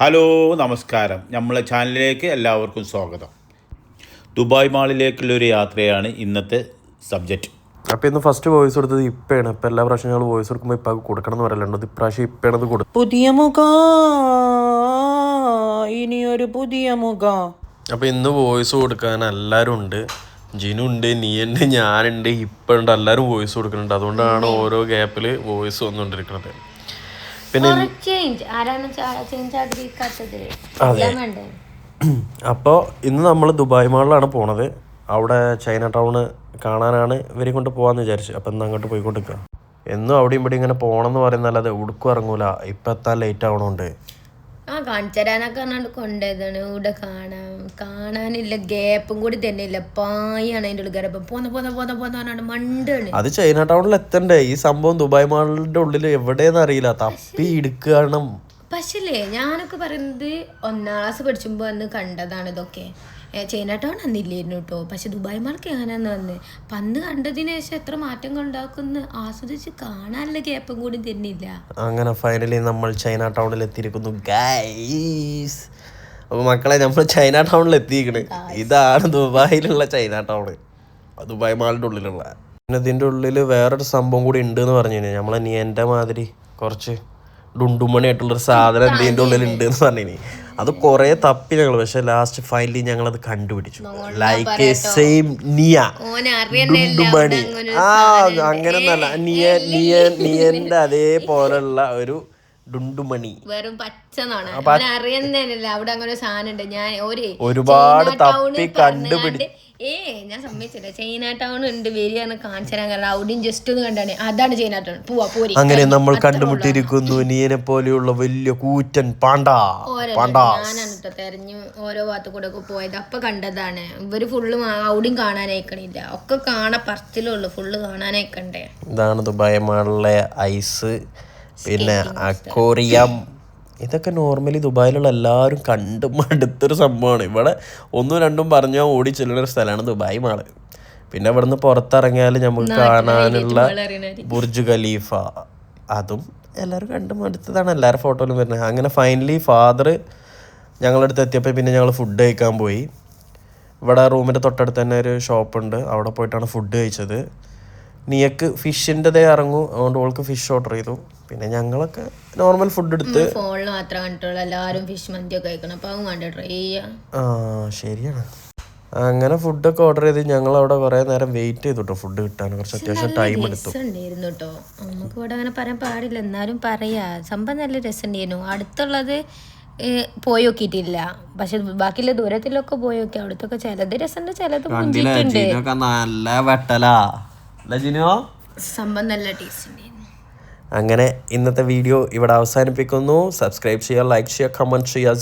Hello നമസ്കാരം. നമ്മളെ ചാനലിലേക്ക് എല്ലാവർക്കും സ്വാഗതം. ദുബായ് മാളിലേക്കുള്ള ഒരു യാത്രയാണ് ഇന്നത്തെ സബ്ജക്റ്റ്. അപ്പോൾ ഇന്ന് ഫസ്റ്റ് വോയിസ് കൊടുത്തത് ഇപ്പയാണ്. ഇപ്പം എല്ലാ പ്രാവശ്യം ഞങ്ങൾ വോയിസ് കൊടുക്കുമ്പോൾ ഇപ്പം കൊടുക്കണം എന്ന് പറയലുണ്ട്. ഇത് ഇപ്രാവശ്യം ഇപ്പയാണ് കൊടുക്കും പുതിയ മുഖ. ഇനിയൊരു പുതിയ മുഖ. അപ്പോൾ ഇന്ന് വോയിസ് കൊടുക്കാൻ എല്ലാവരും ഉണ്ട്. ജിനു ഉണ്ട് നീ ഉണ്ട് ഞാനുണ്ട് ഇപ്പം ഉണ്ട്. എല്ലാവരും വോയിസ് കൊടുക്കുന്നുണ്ട്. അതുകൊണ്ടാണ് ഓരോ ഗ്യാപ്പിൽ വോയിസ് വന്നുകൊണ്ടിരിക്കുന്നത് പിന്നെ അപ്പോൾ ഇന്ന് നമ്മൾ ദുബായ് മാളിലാണ് പോണത്. അവിടെ ചൈന ടൗണ് കാണാനാണ് ഇവരെ കൊണ്ട് പോകാമെന്ന് വിചാരിച്ചു. അപ്പം ഇന്ന് അങ്ങോട്ട് പോയിക്കൊണ്ടിരിക്കുക എന്നും അവിടെയും ഇവിടെ ഇങ്ങനെ പോകണം എന്ന് പറയുന്നല്ലാതെ ഉടുക്കും ഇറങ്ങൂല. ഇപ്പം എത്താൻ ലേറ്റ് ആവണോണ്ട്. ആ കാണിച്ചു തരാനൊക്കെ പറഞ്ഞാണ്ട് കൊണ്ടുപോയതാണ് ഇവിടെ കാണാൻ കാണാനില്ല ഗ്യാപ്പും കൂടി തന്നെ ഇല്ല പായാണ് അതിന്റെ ഉള്ളിൽ കയറപ്പം പോന്ന പോന്ന പോന്ന പോന്ന പറഞ്ഞാണ്ട് മണ്ടാണ് അത് ചൈന ടൗണിൽ എത്തണ്ടേ? ഈ സംഭവം ദുബായ് മാളിന്റെ ഉള്ളിൽ എവിടെയെന്ന് അറിയില്ല. തപ്പി ഇടുക്കണം. പക്ഷേ ഞാനൊക്കെ പറയുന്നത് ഒന്നാം ക്ലാസ് പഠിച്ചുമ്പോൾ അന്ന് കണ്ടതാണ് ഇതൊക്കെ. ചൈന ടൗൺ അന്നില്ലായിരുന്നു കേട്ടോ പക്ഷെ ദുബായ് മാർക്ക് എങ്ങനെയാന്ന് വന്ന് പന്ത് കണ്ടതിന് ശേഷം എത്ര മാറ്റങ്ങൾ ഉണ്ടാക്കുന്നു ആസ്വദിച്ച് കാണാനുള്ള ഗ്യാപ്പും കൂടി തരുന്നില്ല. അങ്ങനെ ഫൈനലി നമ്മൾ ചൈന ടൗണിൽ എത്തിയിരിക്കുന്നു ഗൈസ് മക്കളെ നമ്മൾ ചൈന ടൗണിൽ എത്തിയിരിക്കണ്. ഇതാണ് ദുബായിലുള്ള ചൈന ടൗൺ ദുബായ് മാളിന്റെ ഉള്ളിലുള്ള. പിന്നെ ഇതിന്റെ ഉള്ളിൽ വേറൊരു സംഭവം കൂടി ഉണ്ട് എന്ന് പറഞ്ഞു കഴിഞ്ഞാൽ നമ്മളെ നീ എന്റെ മാതിരി കുറച്ച് ഡുണ്ടുമണി ആയിട്ടുള്ളൊരു സാധനം എന്തിന്റെ ഉള്ളിലുണ്ട് എന്ന് പറഞ്ഞിനി. അത് കുറേ തപ്പി ഞങ്ങൾ പക്ഷെ ലാസ്റ്റ് ഫൈനലി ഞങ്ങൾ അത് കണ്ടുപിടിച്ചു ലൈക്ക് സെയിം നിയ ഡുണ്ടുമണി. ആ അങ്ങനെ നല്ല നിയ നിയ നിയന്റെ അതേപോലുള്ള ഒരു ഡുണ്ടുമണി. വെറും പച്ചനാണ് അവനെ അറിയുന്നതല്ല. അവിടെ അങ്ങനെ സാധനം ഉണ്ട്. ഞാൻ ഒരു ഒരുപാട് തപ്പി കണ്ടുപിടിച്ചു കണ്ടുപിടി- ഏ ഞാൻ സമ്മതിച്ചില്ല. ചൈന ടൗൺ ഉണ്ട് വരികയാണ് കാണിച്ചാൽ അവിടെയും ജസ്റ്റ് ഒന്ന് കണ്ടാണ്. അതാണ് ചൈന ടൗൺ പോവാ പോരി. അങ്ങനെ നമ്മൾ കണ്ടുമുട്ടിയിരിക്കുന്നു. നീനെ പോലെയുള്ള വലിയ കൂറ്റൻ പാണ്ട. പാണ്ട ഞാനാണ് കേട്ടോ തെരഞ്ഞു ഓരോ ഭാഗത്തു കൂടെ ഒക്കെ പോയത്. അപ്പൊ കണ്ടതാണ്. ഇവർ ഫുള്ള് അവിടെയും കാണാനയക്കണില്ല. ഒക്കെ കാണാൻ പറച്ചിലുള്ളു. ഫുള്ള് കാണാനയക്കണ്ടേ. ഇതാണ് ദുബായ് മാളിലെ ഐസ് പിന്നെ അക്കോറിയം ഇതൊക്കെ നോർമലി ദുബായിലുള്ള എല്ലാവരും കണ്ടും മടുത്തൊരു സംഭവമാണ്. ഇവിടെ ഒന്നും രണ്ടും പറഞ്ഞാൽ ഓടി ചെല്ലുന്നൊരു സ്ഥലമാണ് ദുബായ് മാൾ പിന്നെ ഇവിടുന്ന് പുറത്തിറങ്ങിയാൽ നമുക്ക് കാണാനുള്ള ബുർജ് ഖലീഫ. അതും എല്ലാവരും കണ്ടും അടുത്തതാണ് എല്ലാവരും ഫോട്ടോയിലും വരുന്നത്. അങ്ങനെ ഫൈനലി ഫാദർ ഞങ്ങളുടെ അടുത്ത് എത്തിയപ്പോൾ പിന്നെ ഞങ്ങൾ ഫുഡ് കഴിക്കാൻ പോയി. ഇവിടെ റൂമിന്റെ തൊട്ടടുത്ത് തന്നെ ഒരു ഷോപ്പുണ്ട് അവിടെ പോയിട്ടാണ് ഫുഡ് കഴിച്ചത്. നീയക്ക് ഫിഷിന്റെതേ ഇറങ്ങും. അതുകൊണ്ട് ഓൾക്ക് ഫിഷ് ഓർഡർ ചെയ്തു. പിന്നെ ഞങ്ങളൊക്കെ നോർമൽ ഫുഡ് എടുത്ത് ഫോണിൽ മാത്രം കണ്ടിട്ടുള്ളൂ. എല്ലാവരും ഫിഷ് മന്തിയൊക്കെ കഴിക്കണം. അപ്പൊ അവൻ കണ്ടു ട്രൈ ചെയ്യാം. ആ ശരിയാണ്. അങ്ങനെ ഫുഡൊക്കെ ഓർഡർ ചെയ്ത് ഞങ്ങൾ അവിടെ കുറേ നേരം വെയിറ്റ് ചെയ്തു കേട്ടോ ഫുഡ് കിട്ടാൻ. കുറച്ച് അത്യാവശ്യം ടൈം എടുത്തു. രസമുണ്ടായിരുന്നു കേട്ടോ നമുക്ക് ഇവിടെ അങ്ങനെ പറയാൻ പാടില്ല. എന്നാലും പറയാ. സംഭവം നല്ല രസമുണ്ടായിരുന്നു. അടുത്തുള്ളത് പോയി നോക്കിയിട്ടില്ല. പക്ഷെ ബാക്കിയുള്ള ദൂരത്തിലൊക്കെ പോയി നോക്കി. അവിടുത്തെ ചിലത് രസമുണ്ട് ചിലത് നല്ല വെട്ടലാ. അങ്ങനെ ഇന്നത്തെ വീഡിയോ ഇവിടെ അവസാനിപ്പിക്കുന്നു. സബ്സ്ക്രൈബ് ചെയ്യുക ലൈക്ക് ചെയ്യുക കമന്റ് ചെയ്യുക.